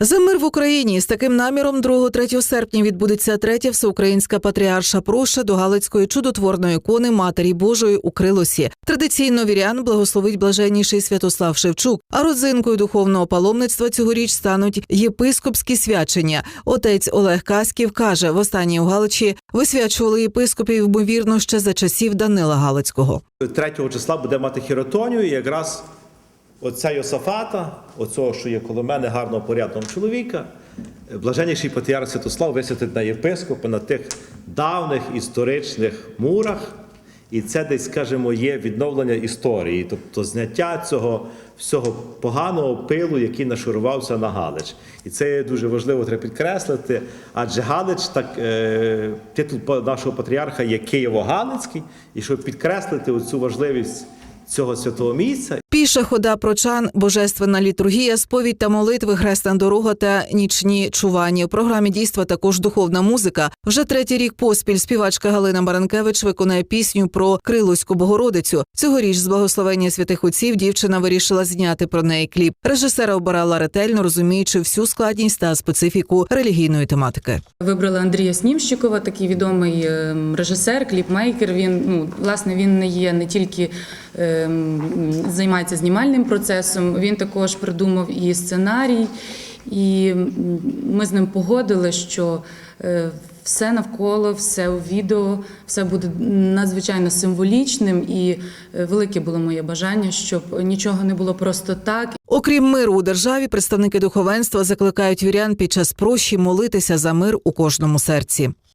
За мир в Україні з таким наміром 2-3 серпня відбудеться третя всеукраїнська патріарша проша до Галицької чудотворної ікони Матері Божої у Крилосі. Традиційно вірян благословить блаженніший Святослав Шевчук. А родзинкою духовного паломництва цьогоріч стануть єпископські свячення. Отець Олег Каськів каже, востаннє у Галичі висвячували єпископів ймовірно ще за часів Данила Галицького. 3 числа буде мати хіротонію, якраз оця Йосафата, оцього, що є коло мене, гарного порядного чоловіка, блаженніший патріарх Святослав висвятить на єпископа на тих давних історичних мурах. І це десь, скажімо, є відновлення історії, тобто зняття цього всього поганого пилу, який нашурувався на Галич. І це дуже важливо треба підкреслити. Адже Галич, так е, титул нашого патріарха є Києво-Галицький, і щоб підкреслити оцю важливість цього святого місця, Піша хода прочан, божественна літургія, сповідь та молитви, хресна дорога та нічні чування. У програмі дійства також духовна музика. Вже третій рік поспіль співачка Галина Баранкевич виконає пісню про Крилуську Богородицю. Цьогоріч з благословення святих отців дівчина вирішила зняти про неї кліп. Режисера обирала ретельно, розуміючи всю складність та специфіку релігійної тематики. Вибрали Андрія Снімщикова, такий відомий ем, режисер, кліпмейкер. Він ну власне він не є не тільки займається знімальним процесом, він також придумав і сценарій. І ми з ним погодили, що е, все навколо, все у відео, все буде надзвичайно символічним. І е, велике було моє бажання, щоб нічого не було просто так. Окрім миру у державі, представники духовенства закликають вірян під час прощі молитися за мир у кожному серці.